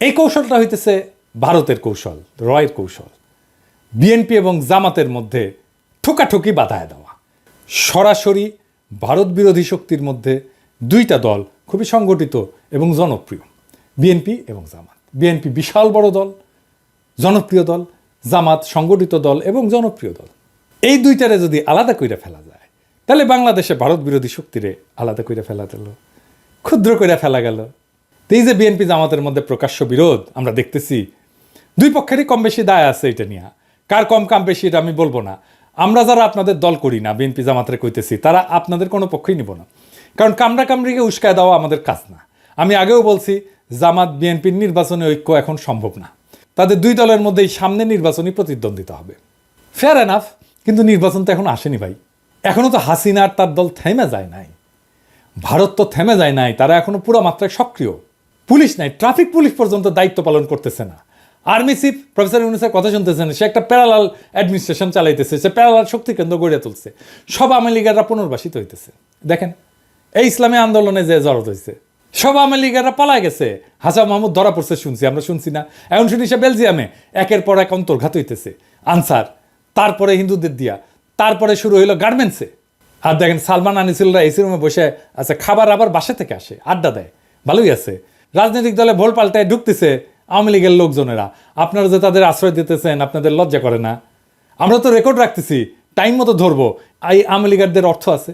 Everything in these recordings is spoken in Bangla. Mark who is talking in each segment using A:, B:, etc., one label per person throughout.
A: এই কৌশলটা হইতেছে ভারতের কৌশল, রয়ের কৌশল। বিএনপি এবং জামাতের মধ্যে ঠোকাঠুকি বাধায় দেওয়া। সরাসরি ভারত বিরোধী শক্তির মধ্যে দুইটা দল খুবই সংগঠিত এবং জনপ্রিয়, বিএনপি এবং জামাত। বিএনপি বিশাল বড় দল, জনপ্রিয় দল, জামাত সংগঠিত দল এবং জনপ্রিয় দল। এই দুইটারে যদি আলাদা কইরা ফেলা যায়, তাহলে বাংলাদেশে ভারত বিরোধী শক্তিরে আলাদা কইরা ফেলা গেল, ক্ষুদ্র কইরা ফেলা গেল। এই যে বিএনপি জামাতের মধ্যে প্রকাশ্য বিরোধ, আমরা দেখতেছি দুই পক্ষেরই কম বেশি দায় আছে এটা নিয়ে। কার কম, কাম বেশি এটা আমি বলব না। আমরা যারা আপনাদের দল করি না বিএনপি জামাতের কইতেছি, তারা আপনাদের কোনো পক্ষই নিব না। কারণ কামড়া কামড়িকে উস্কায় দেওয়া আমাদের কাজ না। আমি আগেও বলছি, জামাত বিএনপির নির্বাচনে ঐক্য এখন সম্ভব না। তাদের দুই দলের মধ্যেই সামনে নির্বাচনী প্রতিদ্বন্দ্বিতা হবে। ফেয়ার এনাফ কিন্তু নির্বাচন তো এখন আসেনি ভাই। এখনও তো হাসিনা আর তার দল থেমে যায় নাই। ভারত তো থেমে যায় নাই, তারা এখনও পুরো মাত্রায় সক্রিয়। পুলিশ নাই, ট্রাফিক পুলিশ পর্যন্ত দায়িত্ব পালন করতেছে না। আর্মি চিফ প্রফেসর ইউনুসের কথা শুনতেছেন সে একটা প্যারালাল অ্যাডমিনিস্ট্রেশন চালাইতেছে, সে প্যারালাল শক্তি কেন্দ্র গড়ে তুলছে। সব আওয়ামী লীগাররা পুনর্বাসিত হইতেছে। দেখেন, এই ইসলামী আন্দোলনে যে জড়ত হয়েছে সব আওয়ামী লীগাররা পালায় গেছে। হাসান মাহমুদ ধরা পড়ছে, শুনছি, আমরা শুনছি না। এখন শুনি সে বেলজিয়ামে একের পর এক অন্তর্ঘাত হইতেছে। আনসার, তারপরে হিন্দুদের দিয়া, তারপরে শুরু হইল গার্মেন্টসে আর দেখেন, সালমান আনিসুলরা এসি রুমে বসে আছে, খাবার আবার বাসা থেকে আসে, আড্ডা দেয়। ভালোই আছে। রাজনৈতিক দলে ভোল পাল্টায় ঢুকতেছে আওয়ামী লীগের লোকজনেরা। আপনারা যে তাদের আশ্রয় দিতেছেন, আপনাদের লজ্জা করে না। আমরা তো রেকর্ড রাখতেছি টাইম মতো ধরবো। এই আওয়ামী লীগারদের অর্থ আছে।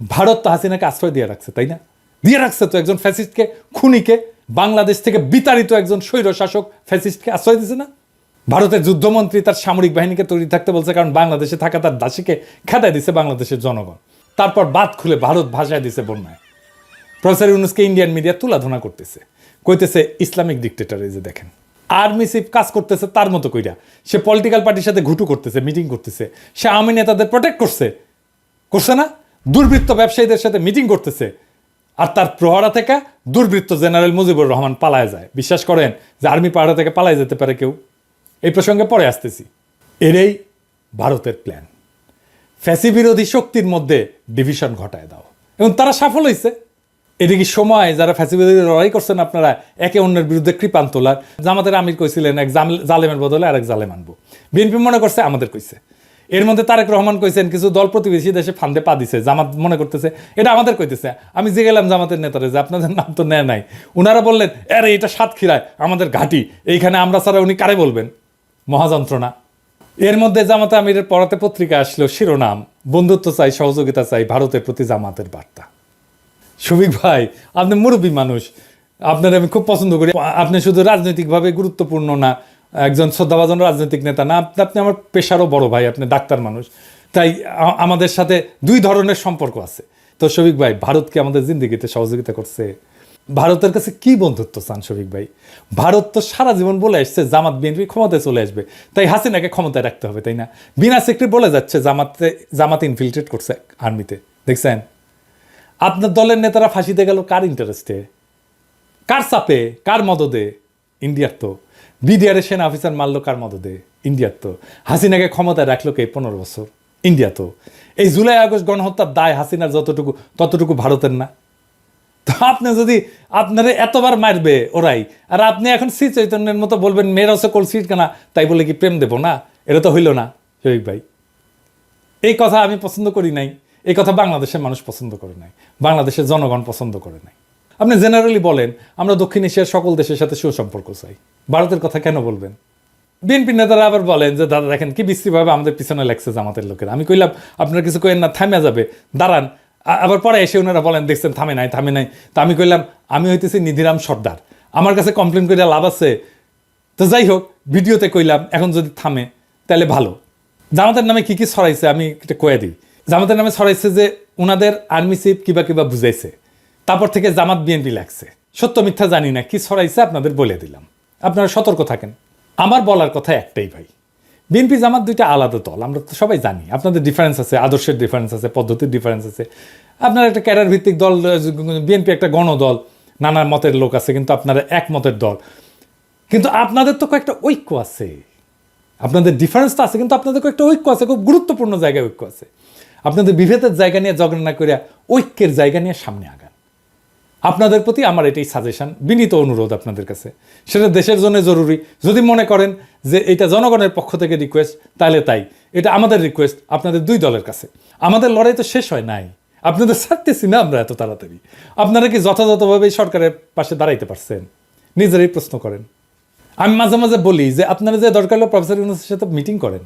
A: ভারত তো হাসিনাকে আশ্রয় দিয়ে রাখছে, তাই না? দিয়ে রাখছে তো একজন ফ্যাসিস্টকে খুনিকে। বাংলাদেশ থেকে বিতাড়িত একজন স্বৈর শাসক ফ্যাসিস্টকে আশ্রয় দিছে না? ভারতের যুদ্ধমন্ত্রী তার সামরিক বাহিনীকে তৈরি থাকতে বলছে কারণ বাংলাদেশে থাকা তার দাসীকে খেদায় দিছে বাংলাদেশের জনগণ। তারপর বাদ খুলে ভারত ভাষায় দিছে বন্যায়। প্রফেসর ইউনুসকে ইন্ডিয়ান মিডিয়া তুলাধনা করতেছে। কইতেছে, ইসলামিক ডিক্টেটর এই যে দেখেন আর্মি চিফ কাজ করতেছে তার মতো কইরা। সে পলিটিক্যাল পার্টির সাথে ঘুটু করতেছে মিটিং করতেছে। সে আওয়ামী নেতাদের প্রোটেক্ট করছে। করছে না? দুর্বৃত্ত ব্যবসায়ীদের সাথে মিটিং করতেছে। আর তার প্রহরা থেকে দুর্বৃত্ত জেনারেল মুজিবুর রহমান পালায় যায়। বিশ্বাস করেন যে আর্মি পাহাড়া থেকে পালায় যেতে পারে কেউ? এই প্রসঙ্গে পরে আসতেছি। এরই ভারতের প্ল্যান ফ্যাসি বিরোধী শক্তির মধ্যে ডিভিশন ঘটায় দাও। এবং তারা সফল হয়েছে এদিকে সময় যারা ফ্যাসি বিরোধী লড়াই করছেন আপনারা, একে অন্যের বিরুদ্ধে কৃপান তোলার? জামাতের আমির কইছিলেন, এক জালেমের বদলে আরেক জালেম আনব। বিএনপি মনে করছে আমাদের কইছে। এর মধ্যে তারেক রহমান কইছেন, কিছু দল প্রতিবেশী দেশে ফান্দে পা দিছে, জামাত মনে করতেছে, এটা আমাদের কইতেছে। আমি যে গেলাম জামাতের নেতারে, যে আপনাদের নাম তো নেয় নাই। ওনারা বললেন, আরে, এটা সাতক্ষীরায়, আমাদের ঘাটি। এইখানে আমরা ছাড়া উনি কারে বলবেন? মহাযন্ত্রণা। এর মধ্যে জামাতে আমিরের পড়াতে পত্রিকা আসলো শিরোনাম, বন্ধুত্ব চাই, সহযোগিতা চাই, ভারতের প্রতি জামাতের বার্তা। শফিক ভাই, আপনি মুরব্বী মানুষ। আপনার আমি খুব পছন্দ করি। আপনি শুধু রাজনৈতিকভাবে গুরুত্বপূর্ণ না, একজন শ্রদ্ধাভাজন রাজনৈতিক নেতা না, আপনি আপনি আমার পেশারও বড় ভাই, আপনি ডাক্তার মানুষ। তাই আমাদের সাথে দুই ধরনের সম্পর্ক আছে। তো শফিক ভাই, ভারতকে আমাদের জিন্দগিতে সহযোগিতা করছে। ভারতের কাছে কি বন্ধুত্ব চান শফিক ভাই? ভারত তো সারা জীবন বলে আসছে, জামাত বিএনপি ক্ষমতায় চলে আসবে। তাই হাসিনাকে ক্ষমতায় রাখতে হবে, তাই না? বিনা সেক্রেটারি বলে যাচ্ছে, জামাতে জামাত ইনফিল্ট্রেট করছে আর্মিতে দেখছেন? আপনার দলের নেতারা ফাঁসিতে গেল কার ইন্টারেস্টে কার চাপে? কার মদদে? ইন্ডিয়ার তো। বিডিআরের সেনা অফিসার মারলো কার মদদে? ইন্ডিয়ার তো। হাসিনাকে ক্ষমতায় রাখল কে? পনেরো বছর। ইন্ডিয়া তো। এই জুলাই, আগস্ট গণহত্যার দায় হাসিনার যতটুকু, ততটুকু ভারতের না। তো আপনি যদি আপনারে এতবার মারবে ওরাই, আর আপনি এখন শ্রী চৈতন্যের মতো বলবেন, মেয়ের কল সিট কেনা তাই বলে কি প্রেম দেব না? এটা তো হইল না শরীফ ভাই। এই কথা আমি পছন্দ করি নাই। এই কথা বাংলাদেশের মানুষ পছন্দ করে নাই, বাংলাদেশের জনগণ পছন্দ করে নাই। আপনি জেনারেলি বলেন, আমরা দক্ষিণ এশিয়ার সকল দেশের সাথে সুসম্পর্ক চাই। ভারতের কথা কেন বলবেন? বিএনপি নেতারা আবার বলেন যে, দাদা, দেখেন কি বিশ্রীভাবে আমাদের পিছনে লাগছে জামাতের লোকেরা। আমি কইলাম, আপনারা কিছু কইেন না থামে যাবে। দাঁড়ান। আবার পরে এসে ওনারা বলেন, দেখছেন, থামে নাই থামে নাই। তা আমি কইলাম, আমি হইতেছি নিধিরাম সর্দার। আমার কাছে কমপ্লেন করে লাভ আছে। তো যাই হোক, ভিডিওতে কইলাম, এখন যদি থামে, তাহলে ভালো। জামাতের নামে কি কি ছড়াইছে আমি এটা কয়ে দিই। জামাতের নামে ছড়াইছে যে ওনাদের আর্মি চিফ কিবা কিবা বুঝাইছে। তারপর থেকে জামাত বিএনপি লাগছে। সত্য মিথ্যা জানি না, কি ছড়াইছে আপনাদের বলে দিলাম। আপনারা সতর্ক থাকেন। আমার বলার কথা একটাই ভাই, বিএনপি জামাত দুইটা আলাদা দল, আমরা তো সবাই জানি। আপনাদের ডিফারেন্স আছে, আদর্শের ডিফারেন্স আছে, পদ্ধতির ডিফারেন্স আছে। আপনার একটা ক্যারিয়ার ভিত্তিক দল, বিএনপি একটা গণদল, নানা মতের লোক আছে, কিন্তু আপনারা এক মতের দল। কিন্তু আপনাদের তো কয়েকটা ঐক্য আছে। আপনাদের ডিফারেন্স তো আছে, কিন্তু আপনাদের কয়েকটা ঐক্য আছে, খুব গুরুত্বপূর্ণ জায়গায় ঐক্য আছে। আপনাদের বিভেদের জায়গা নিয়ে ঝগড়া না করিয়া ঐক্যের জায়গা নিয়ে সামনে আগান। আপনাদের প্রতি আমার এটাই সাজেশন বিনীত অনুরোধ আপনাদের কাছে। সেটা দেশের জন্য জরুরি। যদি মনে করেন যে এটা জনগণের পক্ষ থেকে রিকোয়েস্ট তাহলে তাই। এটা আমাদের রিকোয়েস্ট আপনাদের দুই দলের কাছে। আমাদের লড়াই তো শেষ হয় নাই। আপনাদের ছাড়তেছি না আমরা এত তাড়াতাড়ি। আপনারা কি যথাযথভাবে সরকারের পাশে দাঁড়াইতে পারছেন? নিজেরাই প্রশ্ন করেন। আমি মাঝে মাঝে বলি যে আপনারা যে দরকার হলো প্রফেসর ইউনুসের সাথে মিটিং করেন।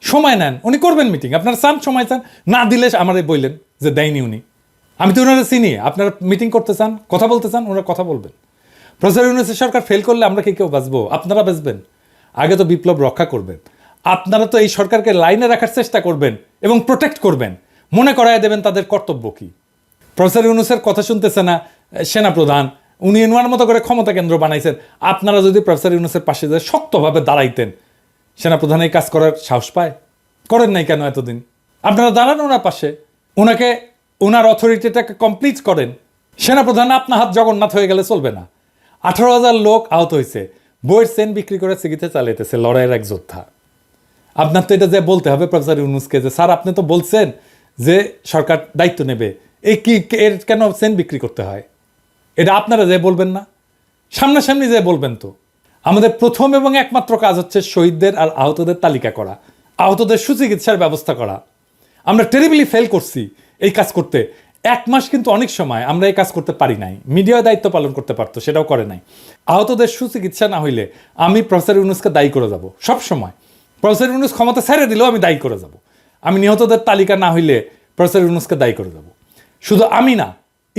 A: সময় নেন, উনি করবেন মিটিং আপনার চান, সময় চান। না দিলে আমারে বললেন যে দেয়নি উনি। আমি তো ওনারা চিনি। আপনারা মিটিং করতে চান, কথা বলতে চান, ওনারা কথা বলবেন। প্রফেসর ইউনুসের সরকার ফেল করলে আমরা কি কেউ বাঁচবো? আপনারা বাঁচবেন। আগে তো বিপ্লব রক্ষা করবেন। আপনারা তো এই সরকারকে লাইনে রাখার চেষ্টা করবেন এবং প্রোটেক্ট করবেন। মনে করায় দেবেন তাদের কর্তব্য কি। প্রফেসর ইউনুসের কথা শুনতেছে না, সেনাপ্রধান, উনি ওনার মতো করে ক্ষমতা কেন্দ্র বানাইছেন। আপনারা যদি প্রফেসর ইউনুসের পাশে যায় শক্তভাবে দাঁড়াইতেন সেনাপ্রধান এই কাজ করার সাহস পায়? করেন নাই কেন এতদিন? আপনারা দাঁড়ান ওনার পাশে। ওনাকে, ওনার অথরিটিটাকে কমপ্লিট করেন। সেনাপ্রধান আপনার হাত জগন্নাথ হয়ে গেলে চলবে না। আঠারো হাজার লোক আহত হয়েছে। বইয়ের সেন বিক্রি করে চিকিৎসা চালাইতেছে লড়াইয়ের এক যোদ্ধা। আপনার তো এটা যে বলতে হবে প্রফেসর ইউনুসকে যে, স্যার, আপনি তো বলছেন যে সরকার দায়িত্ব নেবে। এই কি, এর কেন সেন বিক্রি করতে হয়? এটা আপনারা যে বলবেন না? সামনাসামনি যে বলবেন তো। আমাদের প্রথম এবং একমাত্র কাজ হচ্ছে শহীদদের আর আহতদের তালিকা করা, আহতদের সুচিকিৎসার ব্যবস্থা করা। আমরা টেরিবলি ফেল করছি এই কাজ করতে। এক মাস কিন্তু অনেক সময় আমরা এই কাজ করতে পারি নাই। মিডিয়া দায়িত্ব পালন করতে পারতো, সেটাও করে নাই। আহতদের সুচিকিৎসা না হইলে আমি প্রফেসর ইউনুসকে দায়ী করে যাব, সব সময়। প্রফেসর ইউনুস ক্ষমতা ছেড়ে দিলেও আমি দায়ী করে যাব। আমি নিহতদের তালিকা না হইলে প্রফেসর ইউনুসকে দায়ী করে যাব। শুধু আমি না,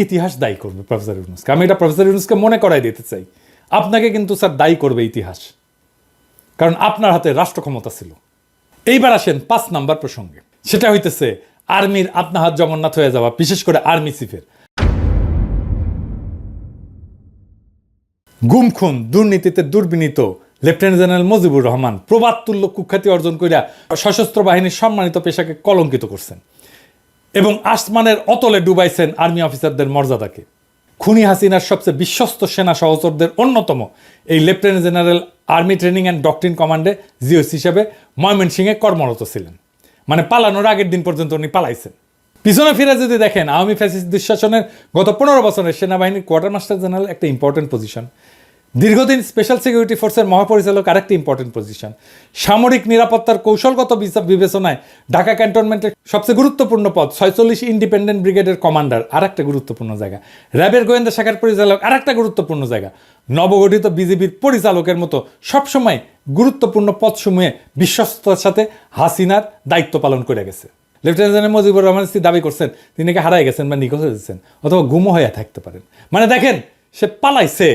A: ইতিহাস দায়ী করবে প্রফেসর ইউনুসকে। আমি এটা প্রফেসর ইউনুসকে মনে করাই দিতে চাই। আপনাকে কিন্তু স্যার দায়ী করবে ইতিহাস। কারণ আপনার হাতে রাষ্ট্র ক্ষমতা ছিল। এইবার আসেন পাঁচ নাম্বার প্রসঙ্গে। সেটা হইতেছে আর্মির আপনা হাত জগন্নাথ হয়ে যাওয়া, বিশেষ করে আর্মি চিফের। গুম খুন দুর্নীতিতে দুর্বিনীত লেফটেন্যান্ট জেনারেল মুজিবুর রহমান প্রবাদ তুল্য কুখ্যাতি অর্জন করিয়া সশস্ত্র বাহিনীর সম্মানিত পেশাকে কলঙ্কিত করছেন এবং আসমানের অতলে ডুবাইছেন আর্মি অফিসারদের মর্যাদাকে। খুনি হাসিনার সবচেয়ে বিশ্বস্ত সেনা সহচরদের অন্যতম। এই lieutenant general army training and doctrine কমান্ডে জিওস হিসেবে ময়মনসিংহে কর্মরত ছিলেন। মানে পালানোর আগের দিন পর্যন্ত উনি পালাইছেন। পিছনে ফিরে যদি দেখেন, আওয়ামী ফ্যাসিস দুঃশাসনের গত পনেরো বছরের সেনাবাহিনীর কোয়ার্টার মাস্টার জেনারেল একটা ইম্পর্টেন্ট পজিশন দীর্ঘদিন স্পেশাল সিকিউরিটি ফোর্সের মহাপরিচালক আরেকটি ইম্পর্টেন্ট পজিশন সামরিক নিরাপত্তার কৌশলগত বিবেচনায় ঢাকা ক্যান্টনমেন্টের সবচেয়ে গুরুত্বপূর্ণ পদ ছয়চল্লিশ ইন্ডিপেন্ডেন্ট ব্রিগেডের কমান্ডার আরেকটা গুরুত্বপূর্ণ জায়গা। র্যাবের গোয়েন্দা শাখার পরিচালক, আরেকটা গুরুত্বপূর্ণ জায়গা। নবগঠিত বিজেপির পরিচালকের মতো সবসময় গুরুত্বপূর্ণ পদসমূহে বিশ্বস্ততার সাথে হাসিনার দায়িত্ব পালন করে গেছে। লেফটেন্যান্ট জেনারেল মুজিবুর রহমান দাবি করছেন, তিনি হারাই গেছেন বা নিখোঁজ হয়েছেন, অথবা গুমও হয়ে থাকতে পারেন। মানে দেখেন, সে পালাইছে।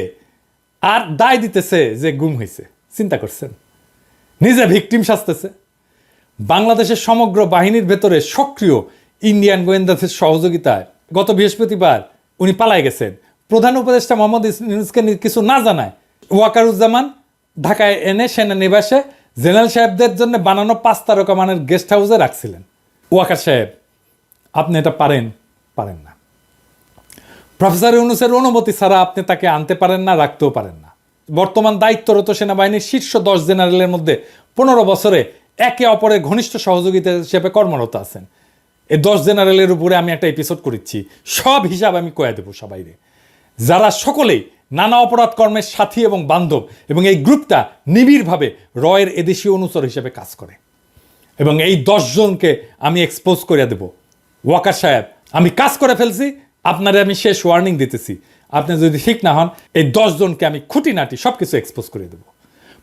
A: আর দায় দিতেছে যে গুম হয়েছে চিন্তা করছেন? নিজে ভিকটিম সাজতেছে। বাংলাদেশের সমগ্র বাহিনীর ভেতরে সক্রিয় ইন্ডিয়ান গোয়েন্দাদের সহযোগিতায় গত বৃহস্পতিবার উনি পালাই গেছেন। প্রধান উপদেষ্টা মোহাম্মদ ইউনুসকে কিছু না জানায় ওয়াকারুজ্জামান ঢাকায় এনে সেনানিবাসে জেনারেল সাহেবদের জন্য বানানো পাঁচ তারকা মানের গেস্ট হাউসে রাখছিলেন। ওয়াকার সাহেব, আপনি এটা পারেন? পারেন না। প্রফেসর ইউনুসের অনুমতি ছাড়া আপনি তাকে আনতে পারেন না, রাখতেও পারেন না। বর্তমান দায়িত্বরত সেনাবাহিনীর শীর্ষ দশ জেনারেলের মধ্যে পনেরো বছরে একে অপরের ঘনিষ্ঠ সহযোগিতা হিসেবে কর্মরত আছেন। এই দশ জেনারেলের উপরে আমি একটা এপিসোড করেছি। সব হিসাব আমি কয়ে দেবো সবাইরে। যারা সকলেই নানা অপরাধ কর্মের সাথী এবং বান্ধব এবং এই গ্রুপটা নিবিড়ভাবে রয়ের এদেশীয় অনুচর হিসেবে কাজ করে। এবং এই দশজনকে আমি এক্সপোজ করে দেব। ওয়াকার সাহেব, আমি কাজ করে ফেলছি আপনারে আমি শেষ ওয়ার্নিং দিতেছি। আপনি যদি ঠিক না হন, এই দশজনকে আমি খুঁটিনাটি সব কিছু এক্সপোজ করে দেবো।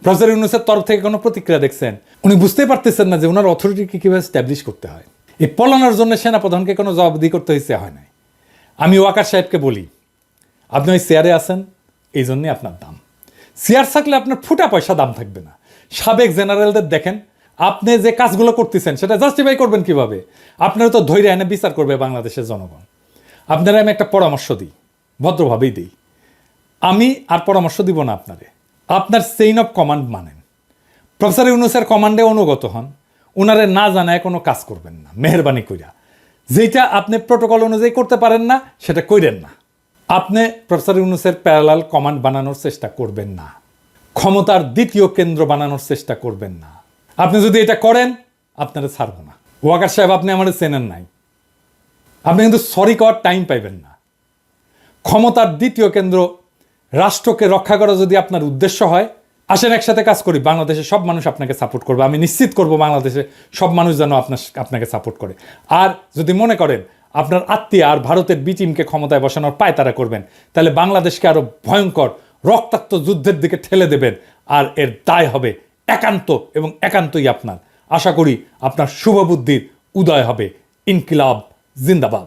A: প্রফেসর ইউনুসের তরফ থেকে কোনো প্রতিক্রিয়া দেখছেন? উনি বুঝতেই পারতেছেন না যে ওনার অথরিটিকে কীভাবে স্ট্যাবলিশ করতে হয়। এই পলানোর জন্য সেনাপ্রধানকে কোনো জবাবদি করতে হয়েছে, হয় নাই। আমি ওয়াকার সাহেবকে বলি, আপনি ওই চেয়ারে আছেন, এই জন্যে আপনার দাম। চেয়ার থাকলে আপনার ফুটা পয়সা দাম থাকবে না। সাবেক জেনারেলদের দেখেন, আপনি যে কাজগুলো করতেছেন, সেটা জাস্টিফাই করবেন কীভাবে? আপনারা তো ধৈর্য এনে বিচার করবে বাংলাদেশের জনগণ। আপনারা আমি একটা পরামর্শ দিই, ভদ্রভাবেই দিই। আমি আর পরামর্শ দিব না আপনারে। আপনার চেইন অফ কমান্ড মানেন। প্রফেসর ইউনুসের কমান্ডে অনুগত হন। ওনারে না জানায় কোনো কাজ করবেন না, মেহরবানি কইরা। যেটা আপনি প্রোটোকল অনুযায়ী করতে পারেন না, সেটা কইরেন না। আপনি প্রফেসর ইউনুসের প্যারালাল কমান্ড বানানোর চেষ্টা করবেন না। ক্ষমতার দ্বিতীয় কেন্দ্র বানানোর চেষ্টা করবেন না। আপনি যদি এটা করেন, আপনারা ছাড়ব না। ওয়াকার সাহেব, আপনি আমাদের চেনেন নাই। আপনি কিন্তু সরি করার টাইম পাইবেন না। ক্ষমতার দ্বিতীয় কেন্দ্র রাষ্ট্রকে রক্ষা করা যদি আপনার উদ্দেশ্য হয়, আসেন একসাথে কাজ করি বাংলাদেশে সব মানুষ আপনাকে সাপোর্ট করবে। আমি নিশ্চিত করব বাংলাদেশে সব মানুষ যেন আপনার আপনাকে সাপোর্ট করে। আর যদি মনে করেন আপনার আত্মীয় আর ভারতের বিচিমকে ক্ষমতায় বসানোর পায় তারা করবেন, তাহলে বাংলাদেশকে আরও ভয়ঙ্কর রক্তাক্ত যুদ্ধের দিকে ঠেলে দেবেন আর এর দায় হবে একান্ত এবং একান্তই আপনার। আশা করি আপনার শুভবুদ্ধির উদয় হবে। ইনকিলাব 全打バ